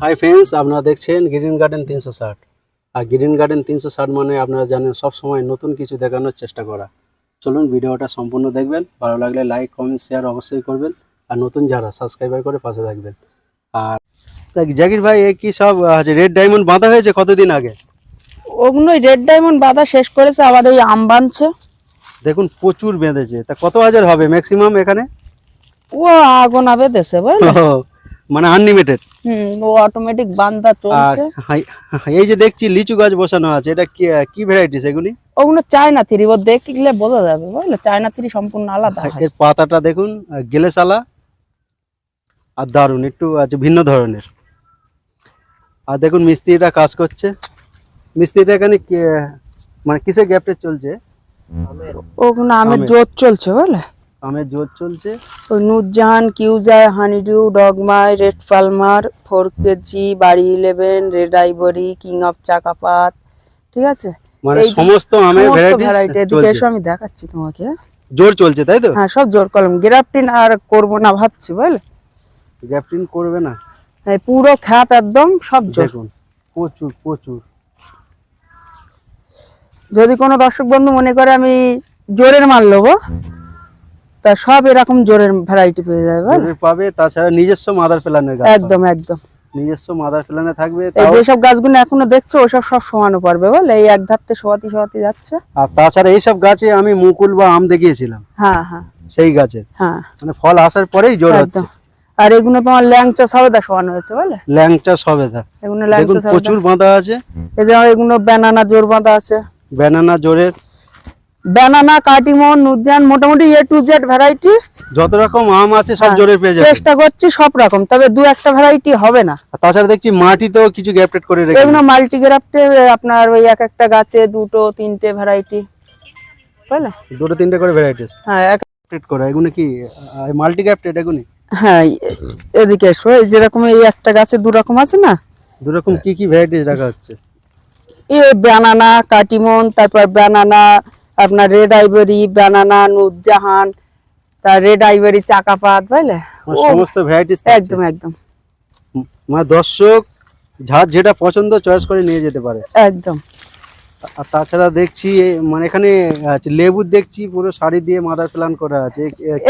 Hi friends আপনারা দেখছেন green garden তিনশো ষাট। আর গ্রিন গার্ডেন তিনশো ষাট মানে আপনারা জানেন সব সময় নতুন কিছু দেখানোর চেষ্টা করা। চলুন ভিডিওটা সম্পূর্ণ দেখবেন। ভালো লাগলে লাইক কমেন্ট শেয়ার অবশ্যই করবেন। আর নতুন যারা সাবস্ক্রাইবার করে পাশে থাকবেন। আর জাকির ভাই এই কি সব রেড ডায়মন্ড বাঁধা হয়েছে কতদিন আগে? ওগুলোই রেড ডায়মন্ড বাঁধা শেষ করেছে আবার এই আম বাঁধছে। দেখুন প্রচুর বেঁধেছে। তা কত হাজার হবে ম্যাক্সিমাম এখানে? ও আগুন আবে দেশে বুঝলে? মানে আনলিমিটেড হুম ও অটোমেটিক বান্দা আর চলছে হাই- এই যে দেখছি লিচু গাছ বসানো আছে এটা কি কি ভ্যারাইটিস এগুলি? ওগুলো চায়না থ্রি ও দেখলে বোঝা যাবে বুঝলে? চায়না থ্রি সম্পূর্ণ আলাদা। এর পাতাটা দেখুন গেলেসালা আর দারুণ একটু আছে ভিন্ন ধরনের। আর দেখুন মিস্ত্রিটা কাজ করছে। মিস্ত্রিটা এখানে মানে কিসের গ্যাপটে চলছে? ওগুলো আমের আমের। জোর চলছে বুঝলে? আমের জোর চলছে। নুরজাহান কিউজাই হানিডিউ ডগমাই রেড পালমার ফোর কেজি বাড়ি eleven red ivory king of চাকাপাত ঠিক আছে? মানে সমস্ত আমের ভ্যারাইটিস এদিকে এসো আমি দেখাচ্ছি তোমাকে। জোর চলছে তাই তো? হ্যাঁ সব জোর কলম। গ্রাফটিন আর করব না ভাবছি বুঝলে গ্যাপটিন করবে না? হ্যাঁ পুরো খ্যাত একদম সব জোর। প্রচুর প্রচুর। যদি কোনো দর্শক বন্ধু মনে করে আমি জোরের মাল নেব তা সব এরকম জোরের ভ্যারাইটি পেয়ে যাবে পাবে তাছাড়া নিজস্ব মাদার প্ল্যানের গাছ একদম একদম। নিজস্ব মাদার প্ল্যানে থাকবে এই তাও- যেসব গাছগুলো এখনও দেখছ ওসব সব সমানো পারবে বলে? এই এক ধারতে সোয়াতি সোয়াতি যাচ্ছে। আর তাছাড়া এইসব গাছে আমি মুকুল বা আম দেখিয়েছিলাম। হ্যাঁ হ্যাঁ। সেই গাছে। হ্যাঁ। মানে ফল আসার পরেই জোর হচ্ছে। আর এগুলো তোমার ল্যাংচা সবেদা সমানো হয়েছে বলে? ল্যাংচা সবেদা। এগুলো ল্যাংচা প্রচুর বাঁধা আছে। এই যে এগুলো ব্যানানা জোর বাঁধা আছে। ব্যানানা জোরের। ব্যানানা কাটিমন নুদিয়ান মোটামুটি এ টু জেড ভ্যারাইটি যত রকম আম আছে সব জোরে জোরের পেয়ে যাবে। চেষ্টা করছি সব রকম তবে দু একটা ভ্যারাইটি হবে না। তাছাড়া দেখছি মাটিতেও কিছু গ্যাপটেড করে রেখে এগুলো মাল্টিগ্রাফটে আপনার ওই এক একটা গাছে দুটো তিনটে ভ্যারাইটি বুঝলে দুটো তিনটে করে ভ্যারাইটিস হ্যাঁ এক- গ্যাপটেড করা এগুলো কি মাল্টি গ্যাপটেড এগুলি? হ্যাঁ এদিকে এসো এই যেরকম এই একটা গাছে দু রকম আছে না? দু রকম কি কি ভ্যারাইটিস রাখা হচ্ছে? এই ব্যানানা কাটিমন তারপর ব্যানানা আপনার রেড আইভরি ব্যানানা নুরজাহান তার রেড আইভরি চাকাপাত বুঝলে? মানে সমস্ত ভ্যারাইটিস একদম একদম। মানে দর্শক যার যেটা পছন্দ চয়েস করে নিয়ে যেতে পারে। একদম। আর তাছাড়া দেখছি মানে এখানে লেবু দেখছি পুরো শাড়ি দিয়ে মাদার প্ল্যান করা আছে।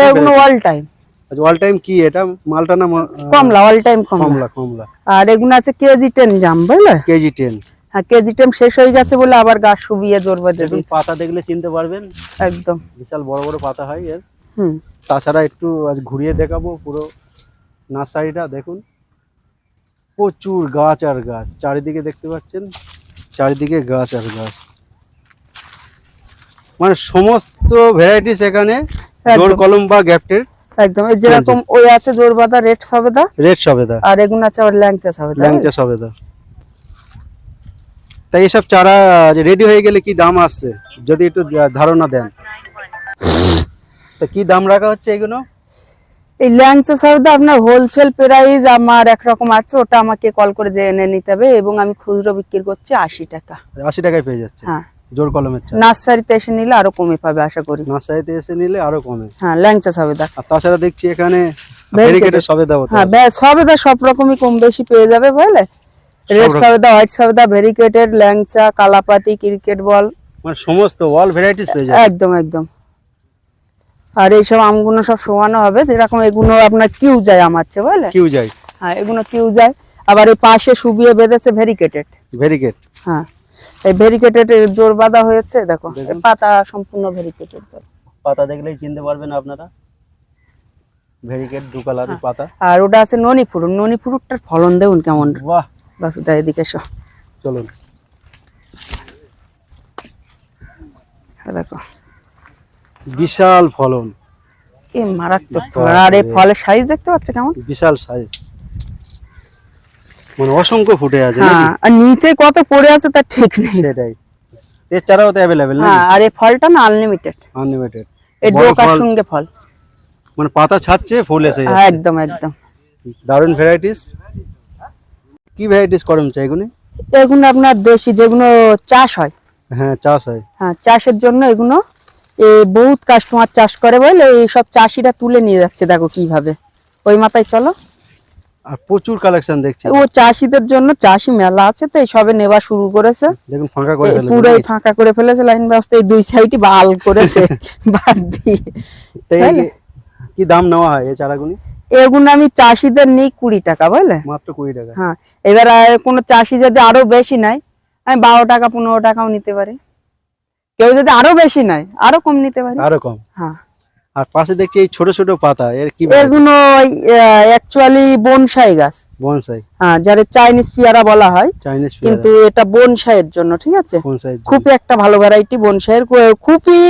এগুলো অল টাইম অল টাইম কি এটা? মালটা না কমলা অল টাইম কমলা। কমলা কমলা। আর এগুলো আছে কেজি টেন জাম বুঝলে? কেজি টেন হ্যাঁ কেজি টেন শেষ হয়ে গেছে বলে আবার গাছ শুবিয়ে জোর বেঁধে পাতা দেখলে চিনতে পারবেন। একদম। বিশাল বড় বড় পাতা হয় এর। হুম। তাছাড়া একটু আজ ঘুরিয়ে দেখাবো পুরো নার্সারিটা দেখুন। প্রচুর গাছ আর গাছ। চারিদিকে দেখতে পাচ্ছেন? চারিদিকে গাছ আর গাছ। মানে সমস্ত ভ্যারাইটিস এখানে জোর কলম বা গ্যাপটের। একদম। এই যেরকম ওই আছে জোর বাঁধা রেড সবেদা? রেড সবেদা। আর এগুলো আছে আবার ল্যাংচা সবেদা। ল্যাংচা সবেদা। তাই এসব চারা রেডি হয়ে গেলে কি দাম আসছে? যদি একটু ধারণা দেন। তা কি দাম রাখা হচ্ছে এগুলো? এই ল্যাংচা আপনার হোলসেল প্রাইস আমার একরকম আছে ওটা আমাকে কল করে জেনে নিতে হবে এবং আমি খুচরো বিক্রি করছি আশি টাকা। আশি টাকায় পেয়ে যাচ্ছে? হ্যাঁ। জোর কলমের নার্সারিতে এসে নিলে আরও কমে পাবে আশা করি। নার্সারিতে এসে নিলে আরও কমে। হ্যাঁ ল্যাংচা সবেদা আর তাছাড়া দেখছি এখানে। ভেরিকেটের সবেদা হ্যাঁ। সবেদা সব রকমই কম বেশি পেয়ে যাবে বুঝলে রেড রকম। হোয়াইট সবেদা ভেরিকেটেড ল্যাংচা কালাপাতি ক্রিকেট বল। মানে সমস্ত অল ভ্যারাইটিস পেয়ে যাবে। একদম একদম। আর এইসব আমগুলো সব সমানো হবে। যেরকম এগুলো আপনার কিউ যায় আমার চেয়ে বুঝলে? কিউ যাই। হ্যাঁ এগুলো কিউ যায় আবার এই পাশে শুবিয়ে বেঁধেছে ভেরিকেটেড ভেরিকেট হ্যাঁ এই ভেরিকেটেড জোর বাঁধা হয়েছে দেখো পাতা সম্পূর্ণ ভেরিকেটেড পাতা দেখলেই চিনতে পারবেন আপনারা। ভেরিকেট দু কালারের পাতা। আর ওটা আছে ননি ফুরুট ননি ফুরুটটার ফলন দেখুন কেমন। বাহ! বাসুদা এদিকে এসো। চলুন। দেখো। বিশাল ফলন। এই মারাত্মক ফলন। আর এই ফলের সাইজ দেখতে পাচ্ছ কেমন? বিশাল সাইজ মানে অসংখ্য ফুটে আছে? হ্যাঁ আর নিচে কত পড়ে আছে তার ঠিক নেই। সেটাই। এর চারাও তো অ্যাভেলেবেল না হ্যাঁ আর এই ফলটা না আনলিমিটেড আনলিমিটেড এই ডোকার সঙ্গে ফল। মানে পাতা ছাড়ছে ফুল এসে হ্যাঁ যাচ্ছে। একদম একদম। দারুণ ভ্যারাইটিস কি ভ্যারাইটিস করম চাইগুনি এগুলো আপনার দেশি যেগুলো চাষ হয়। হ্যাঁ চাষ হয়। হ্যাঁ চাষের জন্য এগুলো এ বহুত কাস্টমার চাষ করে বলে এই সব চাষিরা তুলে নিয়ে যাচ্ছে দেখো কীভাবে। ওই মাথায় চলো। আর প্রচুর কালেকশন দেখছি। ও চাষিদের জন্য চাষি মেলা আছে তো এই সবে নেওয়া শুরু করেছে। দেখুন ফাঁকা করে ফেলেছে। পুরোই ফাঁকা করে ফেলেছে লাইন ব্যবস্থা এই দুই সাইডই বাল করেছে বাদ দিয়ে। তাই কি দাম নেওয়া হয় এই চারাগুলি এগুলো আমি চাষিদের নিই কুড়ি টাকা বুঝলে? মাত্র কুড়ি টাকা। হ্যাঁ এবার কোনো চাষি যদি আরও বেশি নেয় আমি বারো টাকা পনেরো টাকাও নিতে পারি। কেউ যদি আরও বেশি নেয় আরও কম নিতে পারি। আরও কম? হ্যাঁ। আর পাশে দেখছি এই ছোট ছোট পাতা এর কি এগুলো অ্যাকচুয়ালি বনসাই গাছ। বনসাই। হ্যাঁ যারা চাইনিজ পিয়ারা বলা হয়। চাইনিজ কিন্তু এটা বনসাইয়ের জন্য ঠিক আছে? বনসাই খুবই একটা ভালো ভ্যারাইটি বনসাইয়ের খুবই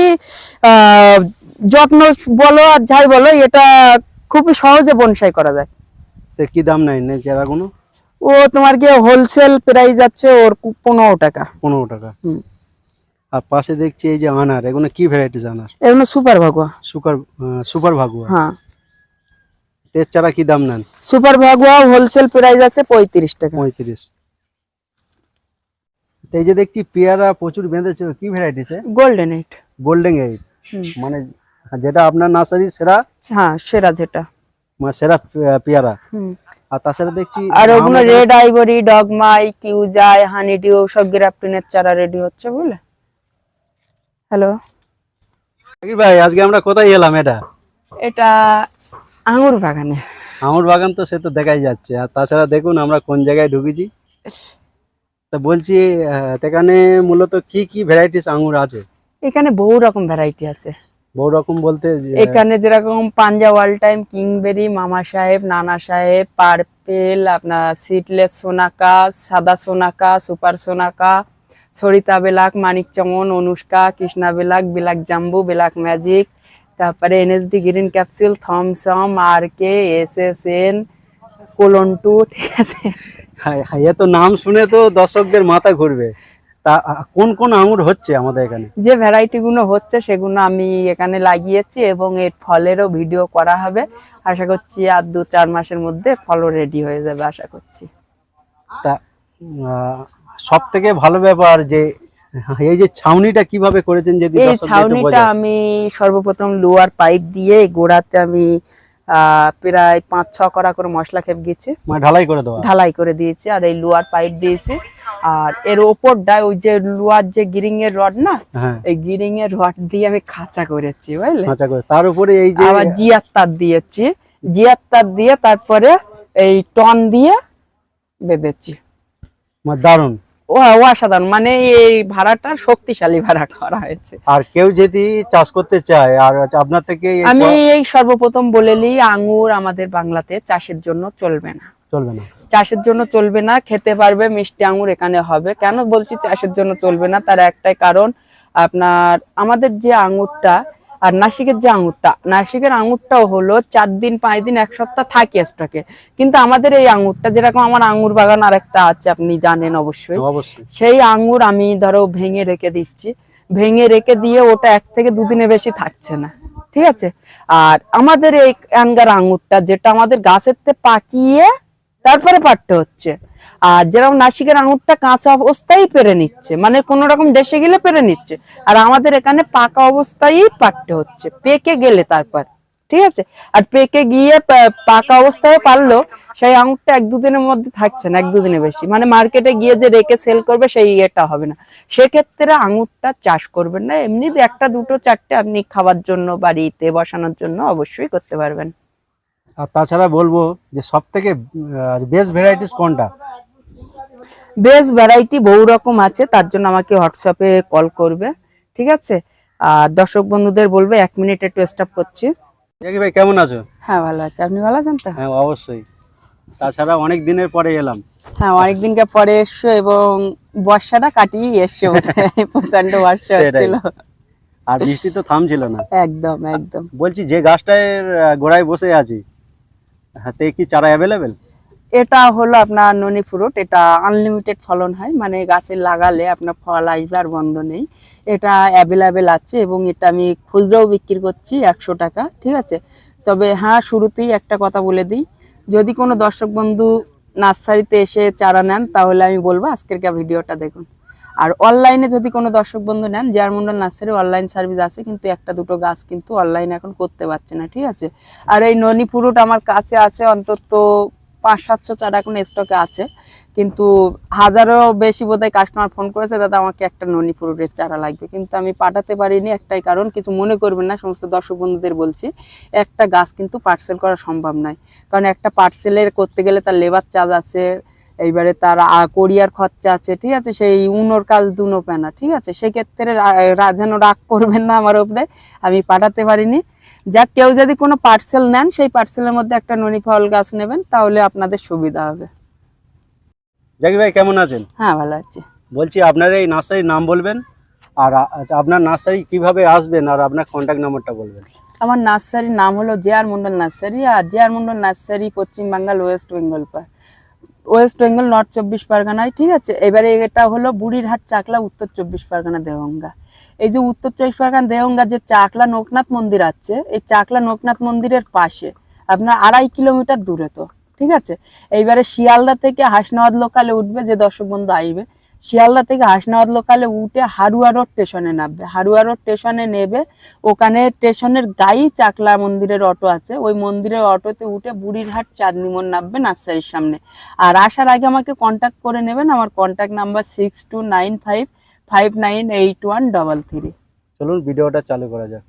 যত্ন বলো আর যাই বলো এটা খুবই সহজে বনসাই করা যায়। তো কি দাম নেয় না চারাগুলো ও তোমার কি হোলসেল প্রাইস যাচ্ছে ওর পনেরো টাকা। পনেরো টাকা। হুম। আর পাশে দেখছি এই যে আনার এগুলো কি ভ্যারাইটিস আনার? এগুলো super Bhagwa. Super super Bhagwa. হ্যাঁ। এর চারা কি দাম নেন? সুপার ভাগুয়া হোলসেল প্রাইস আছে পঁয়ত্রিশ টাকা। পঁয়ত্রিশ। এই যে দেখছি পেয়ারা প্রচুর বেঁধেছে কি varieties golden eight golden eight মানে যেটা আপনার নার্সারি সেরা? হ্যাঁ সেরা যেটা। মানে সেরা পেয়ারা। আর তাছাড়া দেখছি আর ওগুলো রেড আইভরি ডগমাই কিউজাই হানি ডিউ সব গ্রাফটিনের চারা রেডি হচ্ছে বুঝলে? হ্যালো জাকির ভাই আজকে আমরা কোথায় এলাম এটা? এটা আঙুর বাগানে। আঙুর বাগান তো সে তো দেখাই যাচ্ছে। আর তাছাড়া দেখুন আমরা কোন জায়গায় ঢুকেছি। তা বলছি এখানে মূলত কি কি ভ্যারাইটিস আঙুর আছে? এখানে বহু রকম ভ্যারাইটি আছে। বহু রকম বলতে এখানে যেরকম পাঞ্জা ওয়াল টাইম কিংবেরি মামা সাহেব নানা সাহেব পার্পেল আপনার সিডলেস সোনাকা সাদা Sonaka super Sonaka Sarita black Manik Chaman Anushka Krishna black black জাম্বু বেলাক ম্যাজিক তারপরে এনএসডি গ্রিন ক্যাপসুল থমসম আর K S S N colon two ঠিক আছে। হ্যাঁ, হ্যাঁ, তো নাম শুনে তো দর্শকদের মাথা ঘুরবে। তা কোন কোন আঙুর হচ্ছে আমাদের এখানে? যে ভ্যারাইটি গুলো হচ্ছে সেগুলো আমি এখানে লাগিয়েছি এবং এর ফলেরও ভিডিও করা হবে। আশা করছি আর দু চার মাসের মধ্যে ফলও রেডি হয়ে যাবে আশা করছি। তা সব থেকে ভালো ব্যাপার যে এই যে ছাউনিটা কীভাবে করেছেন যদি এই ছাউনিটা আমি সর্বপ্রথম লোয়ার পাইপ দিয়ে গোড়াতে আমি আহ, প্রায় পাঁচ ছ করা করে মশলা খেপ গেছি। মানে ঢালাই করে দেওয়া। ঢালাই করে দিয়েছি আর এই লোয়ার পাইপ দিয়েছি। আর এর ওপরটায় ওই যে লোয়ার যে গিরিং এর রড না হ্যাঁ। এই গিরিং এর রড দিয়ে আমি খাঁচা করেছি বুঝলে? খাঁচা করে। তার উপরে এই যে আবার জিয়ার তার দিয়েছি। জিয়ার তার দিয়ে তারপরে এই টন দিয়ে বেঁধেছি। মানে দারুণ। ও অসাধারণ। মানে এই ভাড়াটা শক্তিশালী ভাড়া করা হয়েছে। আর কেউ যদি চাষ করতে চায় আর আপনার থেকে আমি এই সর্বপ্রথম বলে আঙ্গুর আমাদের বাংলাতে চাষের জন্য চলবে না। চলবে না। চাষের জন্য চলবে না খেতে পারবে মিষ্টি আঙুর এখানে হবে। কেন বলছি চাষের জন্য চলবে না? তার একটাই কারণ আপনার আমাদের যে আঙ্গুরটা আর নাসিকের যে আঙ্গুরটা নাসিকের আঙ্গুরটাও হলো চার দিন পাঁচ দিন এক সপ্তাহ থাকে স্টকে কিন্তু আমাদের এই আঙ্গুরটা যেরকম আমার আঙ্গুর বাগান আর একটা আছে আপনি জানেন অবশ্যই। অবশ্যই। সেই আঙ্গুর আমি ধরো ভেঙে রেখে দিচ্ছি। ভেঙে রেখে দিয়ে ওটা এক থেকে দুদিনে বেশি থাকছে না। ঠিক আছে? আর আমাদের এই আঙ্গার আঙ্গুরটা যেটা আমাদের গাছের তে পাকিয়ে তারপরে পাটতে হচ্ছে। আর যেরকম নাসিকের আঙুরটা কাঁচা অবস্থায় পেরে নিচ্ছে মানে কোন রকম দেশে গেলে পেরে নিচ্ছে, আর আমাদের এখানে পাকা অবস্থায় পাটতে হচ্ছে, পেকে গেলে তারপর, ঠিক আছে? আর পেকে গিয়ে পাকা অবস্থায় পারল, সেই আঙুরটা এক দুদিনের মধ্যে থাকছে না, এক দুদিনে বেশি মানে মার্কেটে গিয়ে যে রেখে সেল করবে সেই ইয়েটা হবে না। সেক্ষেত্রে আঙুরটা চাষ করবেন না, এমনি একটা দুটো, চারটে আপনি খাওয়ার জন্য, বাড়িতে বসানোর জন্য অবশ্যই করতে পারবেন। আর তাছাড়া বলব যে সব থেকে বেস্ট ভ্যারাইটিস কোনটা? বেশ ভ্যারাইটি বহু রকম আছে তার জন্য আমাকে হোয়াটসঅ্যাপে কল করবে ঠিক আছে? আর দর্শক বন্ধুদের বলবে এক মিনিট একটু স্টপ করছি। জাকি ভাই কেমন আছো? হ্যাঁ ভালো আছে। আপনি ভালো আছেন তো? হ্যাঁ অবশ্যই। তাছাড়া অনেক দিনের পরে এলাম। হ্যাঁ অনেকদিনকে পরে এসছো এবং বর্ষাটা কাটিয়ে এসছো। প্রচণ্ড বর্ষা। হচ্ছিল। আর বৃষ্টি তো থামছিল না। একদম একদম। বলছি যে গাছটার আহ, গোড়ায় বসে আছি হাতে কি চারা অ্যাভেলেবেল এটা হলো আপনার ননি ফ্রুট এটা আনলিমিটেড ফলন হয় মানে গাছে লাগালে আপনার ফল আসবে আর বন্ধ নেই। এটা অ্যাভেলেবেল আছে এবং এটা আমি খুচরাও বিক্রি করছি একশো টাকা, ঠিক আছে? তবে হ্যাঁ শুরুতেই একটা কথা বলে দিই, যদি কোনো দর্শক বন্ধু নার্সারিতে এসে চারা নেন, তাহলে আমি বলব আজকের ভিডিওটা দেখুন। আর অনলাইনে যদি কোনো দর্শক বন্ধু নেন জারমন্ডল নার্সারি অনলাইন সার্ভিস আছে, কিন্তু একটা দুটো গাছ কিন্তু অনলাইনে এখন করতে পারছে না, ঠিক আছে? আর এই ননি ফ্রুট আমার কাছে আছে অন্তত পাঁচ সাতশো চারা এখন স্টকে আছে। কিন্তু হাজারও বেশি বোধহয় কাস্টমার ফোন করেছে, দাদা, আমাকে একটা ননি ফুলের চারা লাগবে। কিন্তু আমি পাঠাতে পারিনি একটাই কারণ, কিছু মনে করবেন না, সমস্ত দর্শক বন্ধুদের বলছি, একটা গাছ কিন্তু পার্সেল করা সম্ভব নয়। কারণ একটা পার্সেলের করতে গেলে তার লেবার চার্জ আছে এইবারে তার কোরিয়ার খরচা আছে ঠিক আছে? সেই উনোর কাজ দুনো পেনা ঠিক আছে? সেক্ষেত্রে যেন রাগ করবেন না আমার উপরে আমি পাঠাতে পারিনি। যা কেউ যদি কোনো পার্সেল নেন সেই পার্সেলের মধ্যে একটা ননি ফল গাছ নেবেন তাহলে আপনাদের সুবিধা হবে। জাকি ভাই কেমন আছেন? হ্যাঁ ভালো আছে। বলছি আপনার এই নার্সারির নাম বলবেন আর আচ্ছা, আপনার নার্সারি কীভাবে আসবেন আর আপনার কন্ট্যাক্ট নাম্বারটা বলবেন? আমার নার্সারির নাম হলো জে আর মন্ডল নার্সারি আর J R Mondal nursery Paschim Bangal West Bengal পার ওয়েস্ট বেঙ্গল নর্থ চব্বিশ পরগনায়, ঠিক আছে? এবারে এটা হলো বুড়িরহাট, চাকলা, উত্তর চব্বিশ পরগনা দেহঙ্গা এই যে উত্তর চব্বিশ পরগনা দেহঙ্গা যে চাকলা লোকনাথ মন্দির আছে, এই চাকলা লোকনাথ মন্দিরের পাশে, আপনার আড়াই কিলোমিটার দূরে তো, ঠিক আছে? এইবারে শিয়ালদা থেকে হাসনাবাদ লোকালে উঠবে যে দর্শক বন্ধু আসবে শিয়ালদা থেকে হাসনাবাদ লোকালে উঠে হারুয়া রোড স্টেশনে নামবে। হারুয়া রোড স্টেশনে নেবে। ওখানে স্টেশনের গায়ে চাকলা মন্দিরের অটো আছে। ওই মন্দিরের অটোতে উঠে বুড়িরহাট চাঁদনি মোড় নামবে নার্সারির সামনে। আর আসার আগে আমাকে কন্ট্যাক্ট করে নেবেন। আমার contact number six two nine five five nine eight one double three চলুন ভিডিওটা চালু করা যাক।